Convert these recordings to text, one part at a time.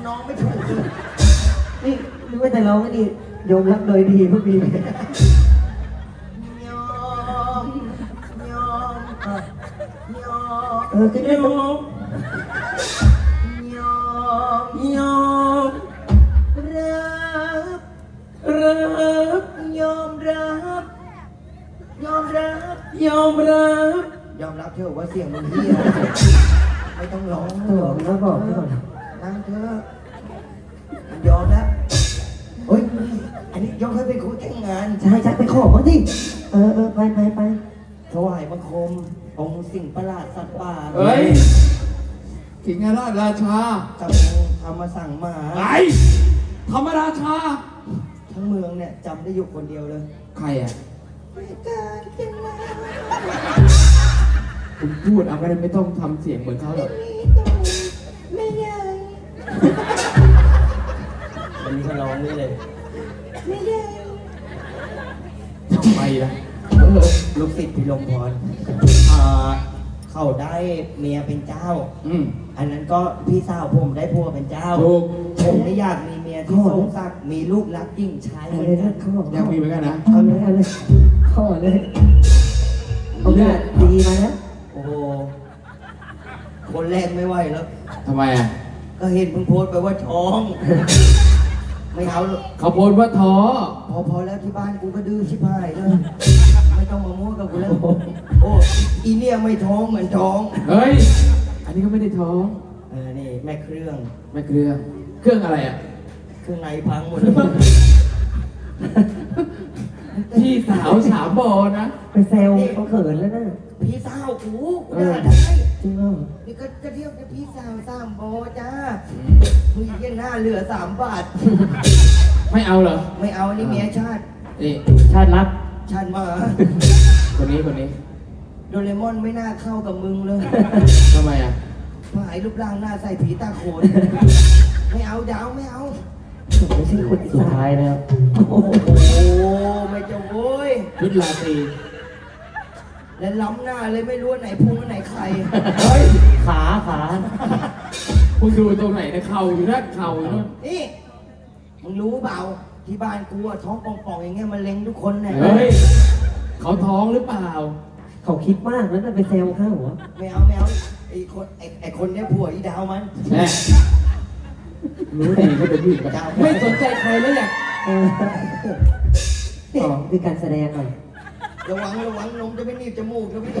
ำน้องไม่ถูกเลยนี่รู้ว่าแต่เราไม่ดียอมรับโดยดีพวกนี้ยอมยอมยอมเออขึ้นได้ต้องยอมยอมรับรับยอมรับยอมรับยอมรับยอมรับเถอะว่าเสียงมึงเฮียไม่ต้องร้องเออแล้วบอกให้ก่อนนั่งเถอะ ใช่ใช่ไปขอเขาสิเออเออไปไปไปถวายบังคมองค์สิ่งประหลาดสัตว์ป่าเฮ้ยสิงหราชราชากับองค์ธรรมสั่งมาไอ้ธรรมราชา ทั้งเมืองเนี่ยจำได้อยู่คนเดียวเลย ใครอะไม่การเป็นไรคุณพูดเอาไม่ได้ไม่ต้องทำเสียงเหมือนเขาหรอกมีตัวไม่ใหญ่วันนี้ก็ร้องนี่เลย ไม่ใหญ่ทำไม ล่ะเออลูกศิษย์พิรมพรอ่าเขาได้เมียเป็นเจ้า อืมอันนั้นก็พี่สาวผมได้ผัวเป็นเจ้า ถูกผมไม่อยากมีเมียที่ทรงศักดิ์มีลูกรักยิ่งชายเหเอามือนเลยกันะนเขาบอกอยากมีเหมือนกันนะเอาเลยเอาเลยขอเลยเอาเลยดีมาแล้วโอ้โหคนแรกไม่ไหวแล้ว ทำไมอะ ก็เห็นเพิ่งโพสต์ไปว่าท้อง ไม่เอาหรอกเขาโพสต์ว่าท้อพอพอแล้วที่บ้านกูก็ดื้อชิบหายเลยไม่ต้องมามั่วกับกูแล้วโอ้อีเนี่ยไม่ท้องเหมือนท้อง เฮ้ย อันนี้ก็ไม่ได้ท้อง เออนี่แม่เครื่องไม่เครื่อง เครื่องอะไรอะ เครื่องในพังหมดแล้วพี่สาวสามบอนะ ไปแซวเขาเขินแล้วนะพี่สาวกูเออด่าได้ จริงเหรอนี่ก็จะเทียบกับพี่สาวสามโบจ้ามึงเยี่ยหน้าเหลือสามบาท ไม่เอาเหรอ ไม่เอานี่เมียชาติ นี่ชาติรัก ชาติหมา คนนี้คนนี้โดเรมอนไม่น่าเข้ากับมึงเลยทำไมอะผายรูปร่างหน้าใส่ผีตาโขน ไม่เอาดาวไม่เอาผมไม่ใช่คนสุดท้ายแล้ว โอ้โห ไม่จะโว้ยชุดลาตรี แล้วล้ำหน้าเลยไม่รู้ว่าไหนพุงอันไหนไข่เฮ้ย ขาขาคุณดูตรงไหนนะเข่าอยู่นั่นเข่าอยู่นั่นนี่มึงรู้เปล่าที่บ้านกูอะท้องป่องๆอย่างเงี้ยมันเล็งทุกคนเนี่ยเฮ้ยเขาท้องหรือเปล่า เขาคิดมากแล้วจะไปแซวเขาเหรอไม่เอาไม่เอาไอ้คนไอ้ไอ้คนเนี้ยผัวอีดาวมันแม่รู้ดีก็เป็นผู้หญิงไม่สนใจใครแล้วอยากเออต่อคือการแสดงหน่อย ระวังระวังนมจะไม่หนีบจมูกนะพี่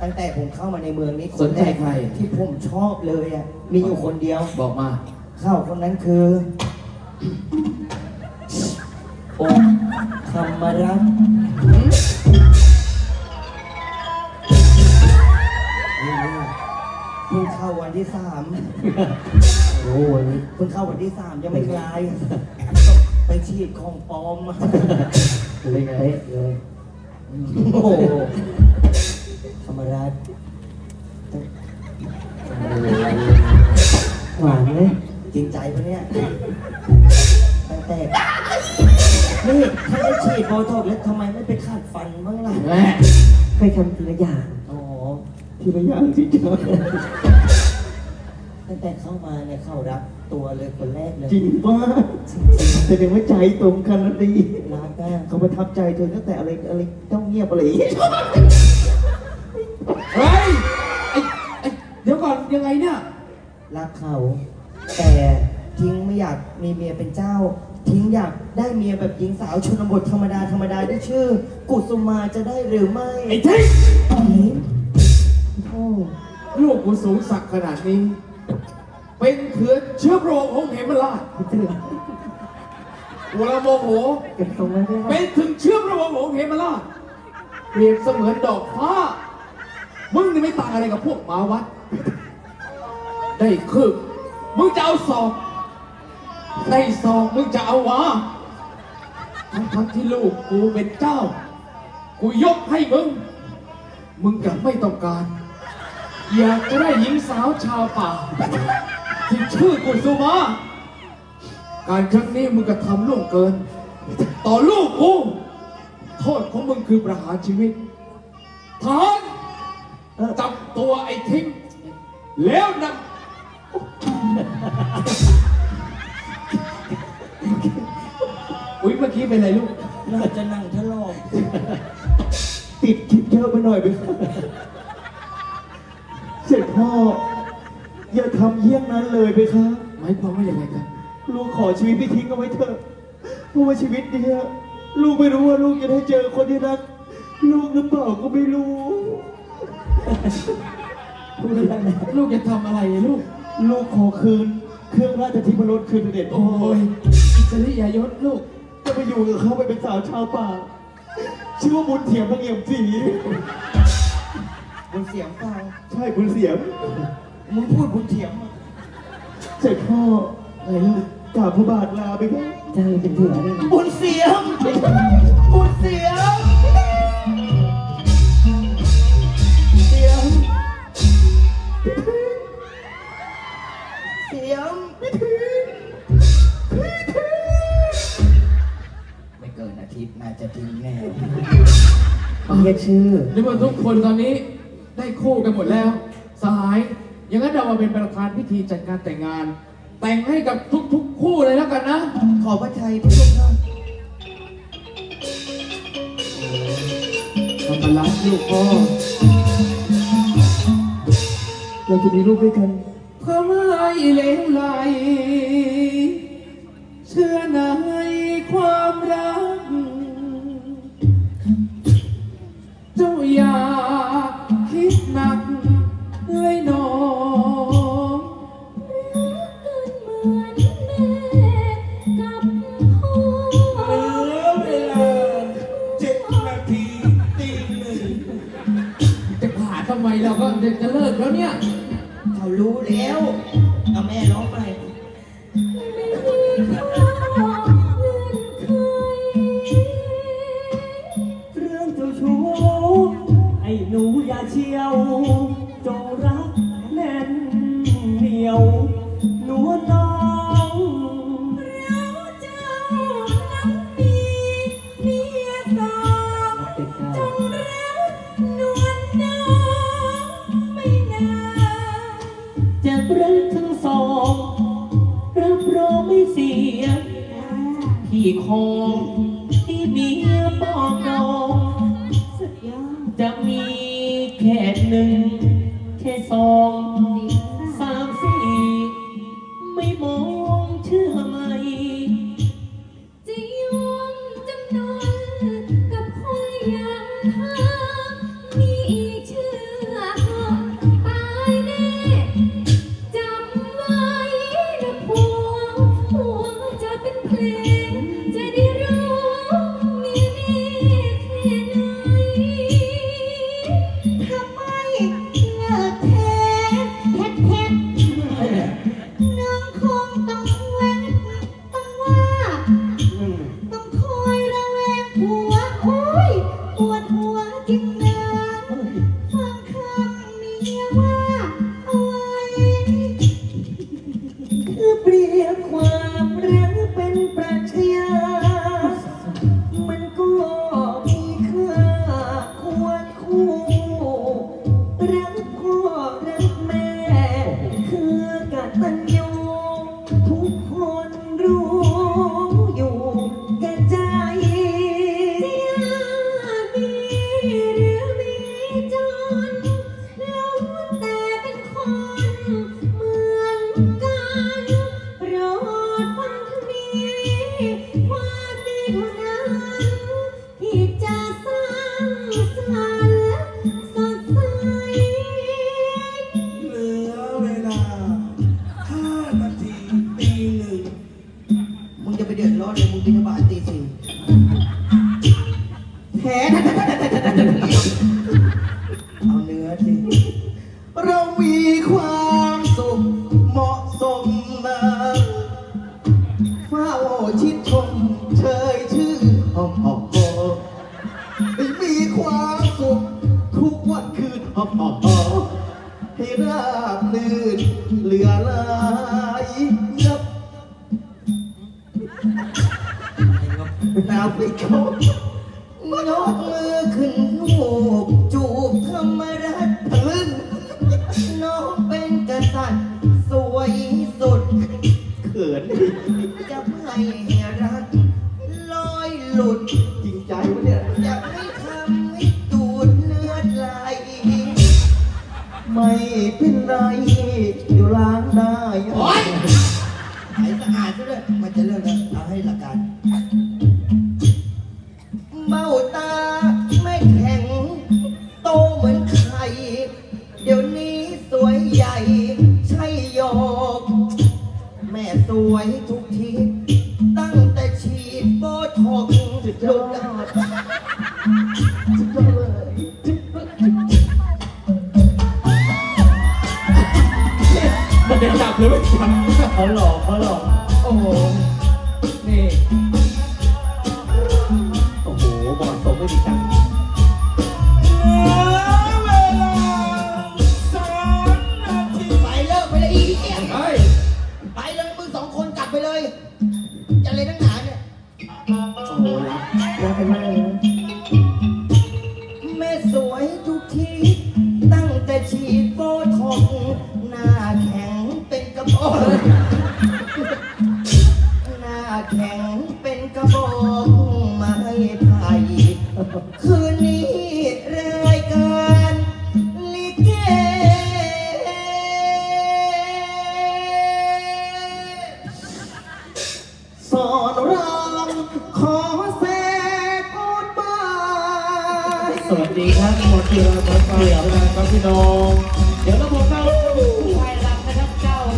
ตั้งแต่ผมเข้ามาในเมืองนี้สนใจใคร ที่ผมชอบเลยอะมีอยู่คนเดียว บอกมา เข้าคนนั้นคือ โอ้ธรรมรัตน์เพิ่งเข้าวันที่สามโอ้ยเพิ่งเข้าวันที่สามยังไม่คลาย ไปฉีดของปลอมมาเลยไงเลย โอ้โหธรรมรัตน์หวานเลยจริงใจปะเนี่ยตั้งแต่นี่ถ้าได้ฉีดโบท็อกซ์แล้วทำไมไม่ไปขัดฟันบ้างล่ะแม่ไปทำทีละอย่าง อ๋อ ทีละอย่างสิจ้า ตั้งแต่เข้ามาเนี่ยเข้ารักตัวเลยคนแรกเลยจริงป้าแสดงว่าใจตรงกันนะดีรักอะเขาประทับใจเธอตั้งแต่อะไรอะไรต้องเงียบอะไรอย่างเงี้ยเฮ้ยไอ้ไอ้เดี๋ยวก่อนยังไงเนี่ย รักเขา แต่ทิ้งไม่อยากมีเมียเป็นเจ้า ทิ้งอยากได้เมียแบบหญิงสาวชนบทธรรมดาธรรมดาที่ชื่อ กุสุมาจะได้หรือไม่ไอ้ทิศโอ้ลูกกูสูงสักขนาดนี้ เป็นเถือนเชื้อโรคของเหมราชพี่เตือนกูละโมโห เก็บทรงไว้ด้วยเป็นถึงเชื้อพระวงศ์ของเหมราชเปรียบเสมือนดอกฟ้า มึงนี่ไม่ต่างอะไรกับพวกหมาวัด ได้คือมึงจะเอาศอกได้ศอกมึงจะเอาวะทั้งทั้งๆที่ลูกกูเป็นเจ้า กูยกให้มึง มึงกลับไม่ต้องการ อยากจะได้หญิงสาวชาวป่าที่ชื่อกุสุมา การครั้งนี้มึงกระทำล่วงเกิน ต่อลูกกูโทษของมึงคือประหารชีวิตทหารจับตัวไอ้ทิมแล้วนำอุ้ยเมื่อกี้เป็นไรลูก น่าจะนั่งทะลอกติดคิดเยอะไปหน่อยไปครับเสร็จ พ่อ อย่าทำเยี่ยงนั้นเลยไปครับหมายความว่าอย่างไรกันลูกขอชีวิตพี่ทิ้งเอาไว้เถอะเพราะว่าชีวิตเนี้ยลูกไม่รู้ว่าลูกจะได้เจอคนที่รัก ลูกหรือเปล่าก็ไม่รู้ พูดเรื่องนะลูกจะทำอะไรอะลูก ลูกขอคืน เครื่องราชธิปรสคืนเด็ดพ่โอ้อยอิสริยยศลูก จะไปอยู่กับเขาไปเป็นสาวชาวป่าชื่อว่าบุญเถียมพระเงียมศรี บุญเสียงเปล่าใช่บุญเสียมมึงพูดบุญเถียงอะเสร็จพ่อไงลูกกราบพระบาทลาไปครับเจ้าเป็นเถื่อนด้วยนะบุญเสียง บุญเสียง เสียง เสียง ไม่เกินอาทิตย์น่าจะทิ้งแน่ เรียกชื่อ นึกว่าทุกคนตอนนี้ ได้คู่กันหมดแล้วสหาย อย่างนั้นเรามาเป็นประธานพิธีจัดงานแต่งงาน แต่งให้กับทุกๆ คู่เลยแล้วกันนะ ขอพระชัยพระเจ้าค่ะทำมาลักลูกพ่อ เราจะมีลูกด้วยกัน เพื่อไม่เลวไหล ไมเราก็จะจะเลิกแล้วเนี่ย เขารู้แล้วเอาแม่ร้องไป ขึ้นหูปจูบธรรมรัตน์น้องเป็นกษัตริย์สวยสุด เขินจะไม่ให้รักลอยหลุด จริงใจวะเนี่ยจะไม่ทำให้ตูดเลือดไหล ไม่เป็นไรเดี๋ยวล้างได้ โอ๊ย ไห้สะอาดซะด้วยมันจะเลิกแล้วเอาให้หลักการ couldn't